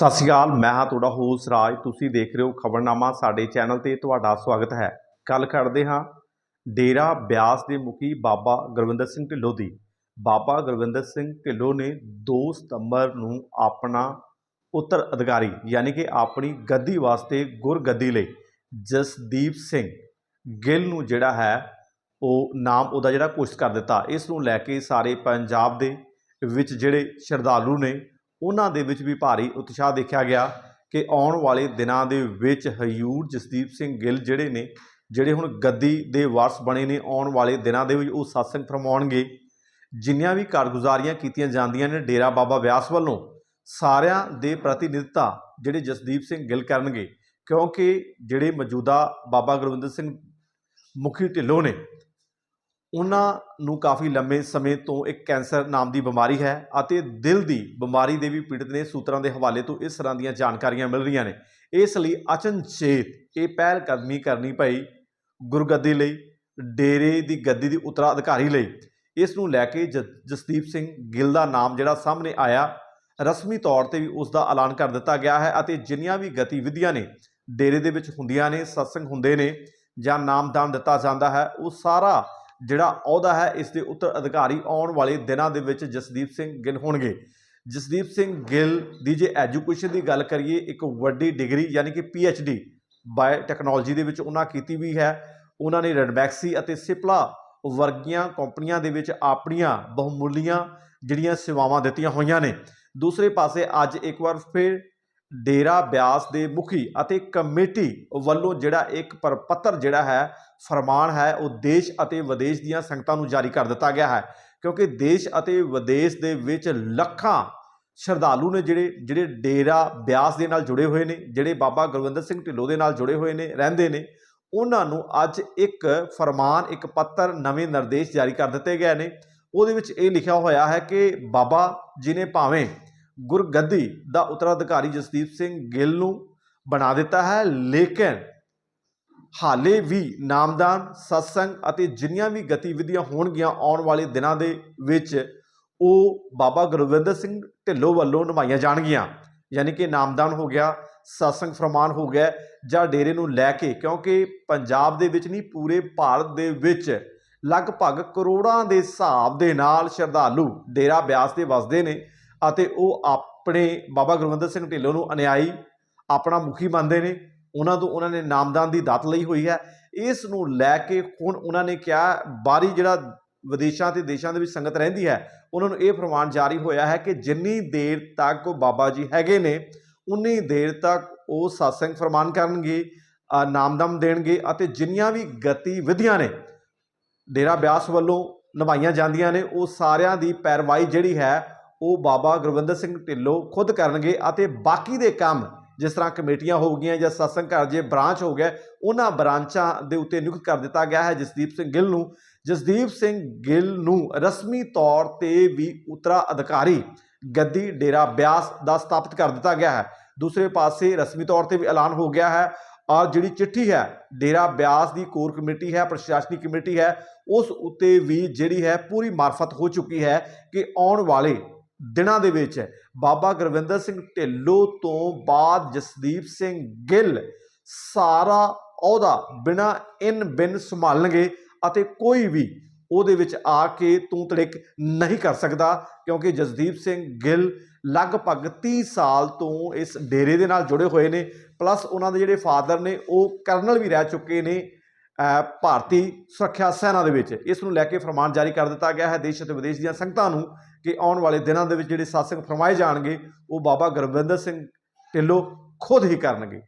ਸਤਿ ਸ਼੍ਰੀ ਅਕਾਲ, ਮੈਂ ਹਾਂ ਤੁਹਾਡਾ ਹੋਸਟ ਰਾਜ। ਤੁਸੀਂ ਦੇਖ ਰਹੇ ਹੋ ਖਬਰਨਾਮਾ ਸਾਡੇ ਚੈਨਲ ਤੇ, ਤੁਹਾਡਾ ਸਵਾਗਤ ਹੈ। ਗੱਲ ਕਰਦੇ ਹਾਂ ਡੇਰਾ ਬਿਆਸ ਦੇ ਮੁਖੀ ਬਾਬਾ ਗੁਰਵਿੰਦਰ ਸਿੰਘ ਢਿੱਲੋਂ ਦੀ। ਬਾਬਾ ਗੁਰਵਿੰਦਰ ਸਿੰਘ ਢਿੱਲੋਂ ਨੇ 2 ਸਤੰਬਰ ਨੂੰ ਆਪਣਾ ਉੱਤਰ ਅਧਿਕਾਰੀ, ਯਾਨੀ ਕਿ ਆਪਣੀ ਗੱਦੀ ਵਾਸਤੇ ਗੁਰਗੱਦੀ ਲਈ ਜਸਦੀਪ ਸਿੰਘ ਗਿੱਲ ਨੂੰ ਜਿਹੜਾ ਹੈ, ਉਹ ਨਾਮ ਉਹਦਾ ਜਿਹੜਾ ਘੋਸ਼ਿਤ ਕਰ ਦਿੱਤਾ। ਇਸ ਨੂੰ ਲੈ ਕੇ ਸਾਰੇ ਪੰਜਾਬ ਦੇ ਵਿੱਚ ਜਿਹੜੇ ਸ਼ਰਧਾਲੂ ਨੇ ਉਹਨਾਂ ਦੇ ਵਿੱਚ ਵੀ ਭਾਰੀ ਉਤਸ਼ਾਹ ਦੇਖਿਆ ਗਿਆ ਕਿ ਆਉਣ ਵਾਲੇ ਦਿਨਾਂ ਦੇ ਵਿੱਚ ਹਯੂਰ ਜਸਦੀਪ ਸਿੰਘ ਗਿੱਲ ਜਿਹੜੇ ਨੇ, ਜਿਹੜੇ ਹੁਣ ਗੱਦੀ ਦੇ ਵਾਰਸ ਬਣੇ ਨੇ, ਆਉਣ ਵਾਲੇ ਦਿਨਾਂ ਦੇ ਵਿੱਚ ਉਹ satsang ਫਰਮਾਉਣਗੇ। ਜਿੰਨੀਆਂ ਵੀ ਕਾਰਗੁਜ਼ਾਰੀਆਂ ਕੀਤੀਆਂ ਜਾਂਦੀਆਂ ਨੇ ਡੇਰਾ ਬਾਬਾ ਵਿਆਸ ਵੱਲੋਂ, ਸਾਰਿਆਂ ਦੇ ਪ੍ਰਤੀਨਿਧਤਾ ਜਿਹੜੇ ਜਸਦੀਪ ਸਿੰਘ ਗਿੱਲ ਕਰਨਗੇ, ਕਿਉਂਕਿ ਜਿਹੜੇ ਮੌਜੂਦਾ ਬਾਬਾ ਗੁਰਵਿੰਦਰ ਸਿੰਘ ਮੁਖੀ ਢਿੱਲੋਂ ਨੇ ਉਹਨਾਂ ਨੂੰ ਕਾਫੀ ਲੰਮੇ ਸਮੇਂ ਤੋਂ ਇੱਕ ਕੈਂਸਰ ਨਾਮ ਦੀ ਬਿਮਾਰੀ ਹੈ ਅਤੇ ਦਿਲ ਦੀ ਬਿਮਾਰੀ ਦੇ ਵੀ ਪੀੜਤ ਨੇ ਸੂਤਰਾਂ ਦੇ ਹਵਾਲੇ ਤੋਂ ਇਸ ਤਰ੍ਹਾਂ ਦੀਆਂ ਜਾਣਕਾਰੀਆਂ ਮਿਲ ਰਹੀਆਂ ਨੇ। ਇਸ ਲਈ ਅਚਨਚੇਤ ਇਹ ਪਹਿਲ ਕਦਮੀ ਕਰਨੀ ਪਈ ਗੁਰਗੱਦੀ ਲਈ, ਡੇਰੇ ਦੀ ਗੱਦੀ ਦੀ ਉਤਰਾ ਅਧਿਕਾਰੀ ਲਈ। ਇਸ ਨੂੰ ਲੈ ਕੇ ਜ- ਜਸਦੀਪ ਸਿੰਘ ਗਿੱਲ ਦਾ ਨਾਮ ਜਿਹੜਾ ਸਾਹਮਣੇ ਆਇਆ, ਰਸਮੀ ਤੌਰ ਤੇ ਵੀ ਉਸ ਦਾ ਐਲਾਨ ਕਰ ਦਿੱਤਾ ਗਿਆ ਹੈ ਅਤੇ ਜਿੰਨੀਆਂ ਵੀ ਗਤੀਵਿਧੀਆਂ ਨੇ ਡੇਰੇ ਦੇ ਵਿੱਚ ਹੁੰਦੀਆਂ ਨੇ, ਸਤਸੰਗ ਹੁੰਦੇ ਨੇ ਜਾਂ ਨਾਮਦਾਨ ਦਿੱਤਾ ਜਾਂਦਾ ਹੈ, ਉਹ ਸਾਰਾ ਜਿਹੜਾ ਅਹੁਦਾ ਹੈ, ਇਸ ਦੇ ਉੱਤਰ ਅਧਿਕਾਰੀ ਆਉਣ ਵਾਲੇ ਦਿਨਾਂ ਦੇ ਵਿੱਚ ਜਸਦੀਪ ਸਿੰਘ ਗਿੱਲ ਹੋਣਗੇ। ਜਸਦੀਪ ਸਿੰਘ ਗਿੱਲ ਦੀ ਜੇ ਐਜੂਕੇਸ਼ਨ ਦੀ ਗੱਲ ਕਰੀਏ, ਇੱਕ ਵੱਡੀ ਡਿਗਰੀ ਯਾਨੀ ਕਿ ਪੀ ਡੀ ਬਾਇਓ ਟੈਕਨੋਲੋਜੀ ਦੇ ਵਿੱਚ ਉਹਨਾਂ ਕੀਤੀ ਵੀ ਹੈ। ਉਹਨਾਂ ਨੇ ਰੈਡਮੈਕਸੀ ਅਤੇ ਸਿਪਲਾ ਵਰਗੀਆਂ ਕੰਪਨੀਆਂ ਦੇ ਵਿੱਚ ਆਪਣੀਆਂ ਬਹੁਮੁੱਲੀਆਂ ਜਿਹੜੀਆਂ ਸੇਵਾਵਾਂ ਦਿੱਤੀਆਂ ਹੋਈਆਂ ਨੇ। ਦੂਸਰੇ ਪਾਸੇ ਅੱਜ ਇੱਕ ਵਾਰ ਫਿਰ ਡੇਰਾ ਬਿਆਸ ਦੇ ਮੁਖੀ ਅਤੇ ਕਮੇਟੀ ਵੱਲੋਂ ਜਿਹੜਾ ਇੱਕ ਪ੍ਰਪੱਤਰ ਜਿਹੜਾ ਹੈ, ਫਰਮਾਨ ਹੈ, ਉਹ ਦੇਸ਼ ਅਤੇ ਵਿਦੇਸ਼ ਦੀਆਂ ਸੰਗਤਾਂ ਨੂੰ ਜਾਰੀ ਕਰ ਦਿੱਤਾ ਗਿਆ ਹੈ। ਕਿਉਂਕਿ ਦੇਸ਼ ਅਤੇ ਵਿਦੇਸ਼ ਦੇ ਵਿੱਚ ਲੱਖਾਂ ਸ਼ਰਧਾਲੂ ਨੇ ਜਿਹੜੇ ਜਿਹੜੇ ਡੇਰਾ ਬਿਆਸ ਦੇ ਨਾਲ ਜੁੜੇ ਹੋਏ ਨੇ, ਜਿਹੜੇ ਬਾਬਾ ਗੁਰਵਿੰਦਰ ਸਿੰਘ ਢਿੱਲੋਂ ਦੇ ਨਾਲ ਜੁੜੇ ਹੋਏ ਨੇ, ਰਹਿੰਦੇ ਨੇ, ਉਹਨਾਂ ਨੂੰ ਅੱਜ ਇੱਕ ਫਰਮਾਨ, ਇੱਕ ਪੱਤਰ ਨਵੇਂ ਨਿਰਦੇਸ਼ ਜਾਰੀ ਕਰ ਦਿੱਤੇ ਗਏ ਨੇ। ਉਹਦੇ ਵਿੱਚ ਇਹ ਲਿਖਿਆ ਹੋਇਆ ਹੈ ਕਿ ਬਾਬਾ ਜੀ ਨੇ ਭਾਵੇਂ ਗੁਰਗੱਦੀ ਦਾ ਉਤਰਾਧਿਕਾਰੀ ਜਸਦੀਪ ਸਿੰਘ ਗਿੱਲ ਨੂੰ ਬਣਾ ਦਿੱਤਾ ਹੈ, ਲੇਕਿਨ ਹਾਲੇ ਵੀ ਨਾਮਦਾਨ, ਸਤਸੰਗ ਅਤੇ ਜਿੰਨੀਆਂ ਵੀ ਗਤੀਵਿਧੀਆਂ ਹੋਣਗੀਆਂ ਆਉਣ ਵਾਲੇ ਦਿਨਾਂ ਦੇ ਵਿੱਚ ਉਹ ਬਾਬਾ ਗੁਰਵਿੰਦਰ ਸਿੰਘ ਢਿੱਲੋਂ ਵੱਲੋਂ ਨਿਭਾਈਆਂ ਜਾਣਗੀਆਂ। ਯਾਨੀ ਕਿ ਨਾਮਦਾਨ ਹੋ ਗਿਆ, ਸਤਸੰਗ ਫਰਮਾਨ ਹੋ ਗਿਆ ਜਾਂ ਡੇਰੇ ਨੂੰ ਲੈ ਕੇ, ਕਿਉਂਕਿ ਪੰਜਾਬ ਦੇ ਵਿੱਚ ਨਹੀਂ, ਪੂਰੇ ਭਾਰਤ ਦੇ ਵਿੱਚ ਲਗਭਗ ਕਰੋੜਾਂ ਦੇ ਹਿਸਾਬ ਦੇ ਨਾਲ ਸ਼ਰਧਾਲੂ ਡੇਰਾ ਬਿਆਸ ਦੇ ਵਸਦੇ ਨੇ। ਅਤੇ ਉਹ ਆਪਣੇ ਬਾਬਾ ਗੁਰਵਿੰਦਰ ਸਿੰਘ ਢਿੱਲੋਂ ਨੂੰ ਅਨਿਆਈ ਆਪਣਾ ਮੁਖੀ ਮੰਨਦੇ ਨੇ। ਉਹਨਾਂ ਤੋਂ ਉਹਨਾਂ ਨੇ ਨਾਮਦਾਨ ਦੀ ਦਾਤ ਲਈ ਹੋਈ ਹੈ। ਇਸ ਨੂੰ ਲੈ ਕੇ ਹੁਣ ਉਹਨਾਂ ਨੇ ਕਿਹਾ, ਬਾਰੀ ਜਿਹੜਾ ਵਿਦੇਸ਼ਾਂ ਤੇ ਦੇਸ਼ਾਂ ਦੇ ਵਿੱਚ ਸੰਗਤ ਰਹਿੰਦੀ ਹੈ, ਉਹਨਾਂ ਨੂੰ ਇਹ ਫਰਮਾਨ ਜਾਰੀ ਹੋਇਆ ਹੈ ਕਿ ਜਿੰਨੀ ਦੇਰ ਤੱਕ ਉਹ ਬਾਬਾ ਜੀ ਹੈਗੇ ਨੇ, ਉਨੀ ਦੇਰ ਤੱਕ ਉਹ satsang ਫਰਮਾਨ ਕਰਨਗੇ ਨਾਮਦਮ ਦੇਣਗੇ ਅਤੇ ਜਿੰਨੀਆਂ ਵੀ ਗਤੀਵਿਧੀਆਂ ਨੇ, ਡੇਰਾ ਬਿਆਸ ਵੱਲੋਂ ਨਿਭਾਈਆਂ ਜਾਂਦੀਆਂ ਨੇ, ਉਹ ਸਾਰਿਆਂ ਦੀ ਪੈਰਵਾਈ ਜਿਹੜੀ ਹੈ ਉਹ ਬਾਬਾ ਗੁਰਵਿੰਦਰ ਸਿੰਘ ਢਿੱਲੋਂ ਖੁਦ ਕਰਨਗੇ ਅਤੇ ਬਾਕੀ ਦੇ ਕੰਮ ਜਿਸ ਤਰ੍ਹਾਂ ਕਮੇਟੀਆਂ ਹੋ ਗਈਆਂ ਜਾਂ ਸਤਸੰਗ ਘਰ ਜੇ ਬ੍ਰਾਂਚ ਹੋ ਗਿਆ, ਉਹਨਾਂ ਬ੍ਰਾਂਚਾਂ ਦੇ ਉੱਤੇ ਨਿਯੁਕਤ ਕਰ ਦਿੱਤਾ ਗਿਆ ਹੈ ਜਸਦੀਪ ਸਿੰਘ ਗਿੱਲ ਨੂੰ। ਜਸਦੀਪ ਸਿੰਘ ਗਿੱਲ ਨੂੰ ਰਸਮੀ ਤੌਰ ਤੇ ਵੀ ਉਤਰਾ ਅਧਿਕਾਰੀ ਗੱਦੀ ਡੇਰਾ ਬਿਆਸ ਦਾ ਸਥਾਪਿਤ ਕਰ ਦਿੱਤਾ ਗਿਆ ਹੈ। ਦੂਸਰੇ ਪਾਸੇ ਰਸਮੀ ਤੌਰ ਤੇ ਵੀ ਐਲਾਨ ਹੋ ਗਿਆ ਹੈ। ਔਰ ਜਿਹੜੀ ਚਿੱਠੀ ਹੈ, ਡੇਰਾ ਬਿਆਸ ਦੀ ਕੋਰ ਕਮੇਟੀ ਹੈ, ਪ੍ਰਸ਼ਾਸਨਿਕ ਕਮੇਟੀ ਹੈ, ਉਸ ਉੱਤੇ ਵੀ ਜਿਹੜੀ ਹੈ ਪੂਰੀ ਮਾਰਫਤ ਹੋ ਚੁੱਕੀ ਹੈ ਕਿ ਆਉਣ ਵਾਲੇ ਦਿਨਾਂ ਦੇ ਵਿੱਚ ਬਾਬਾ ਗੁਰਵਿੰਦਰ ਸਿੰਘ ਢਿੱਲੋਂ ਤੋਂ ਬਾਅਦ ਜਸਦੀਪ ਸਿੰਘ ਗਿੱਲ ਸਾਰਾ ਅਹੁਦਾ ਬਿਨਾ ਇਨ ਬਿਨ ਸੰਭਾਲਣਗੇ ਅਤੇ ਕੋਈ ਵੀ ਉਹਦੇ ਵਿੱਚ ਆ ਕੇ ਤੂੰ ਤੜਿਕ ਨਹੀਂ ਕਰ ਸਕਦਾ, ਕਿਉਂਕਿ ਜਸਦੀਪ ਸਿੰਘ ਗਿੱਲ ਲਗਭਗ 30 ਸਾਲ ਤੋਂ ਇਸ ਡੇਰੇ ਦੇ ਨਾਲ ਜੁੜੇ ਹੋਏ ਨੇ, ਪਲੱਸ ਉਹਨਾਂ ਦੇ ਜਿਹੜੇ ਫਾਦਰ ਨੇ ਉਹ ਕਰਨਲ ਵੀ ਰਹਿ ਚੁੱਕੇ ਨੇ ਭਾਰਤੀ ਸੁਰੱਖਿਆ ਸੈਨਾ ਦੇ ਵਿੱਚ। ਇਸ ਨੂੰ ਲੈ ਕੇ ਫਰਮਾਨ ਜਾਰੀ ਕਰ ਦਿੱਤਾ ਗਿਆ ਹੈ। ਦੇਸ਼ ਅਤੇ ਵਿਦੇਸ਼ ਦੀਆਂ ਸੰਗਤਾਂ ਨੂੰ ਕਿ ਆਉਣ ਵਾਲੇ ਦਿਨਾਂ ਦੇ ਵਿੱਚ ਜਿਹੜੇ ਸਾਸੰਗ ਫਰਮਾਏ ਜਾਣਗੇ, ਉਹ ਬਾਬਾ ਗੁਰਵਿੰਦਰ ਸਿੰਘ ਢਿੱਲੋਂ ਖੁਦ ਹੀ ਕਰਨਗੇ।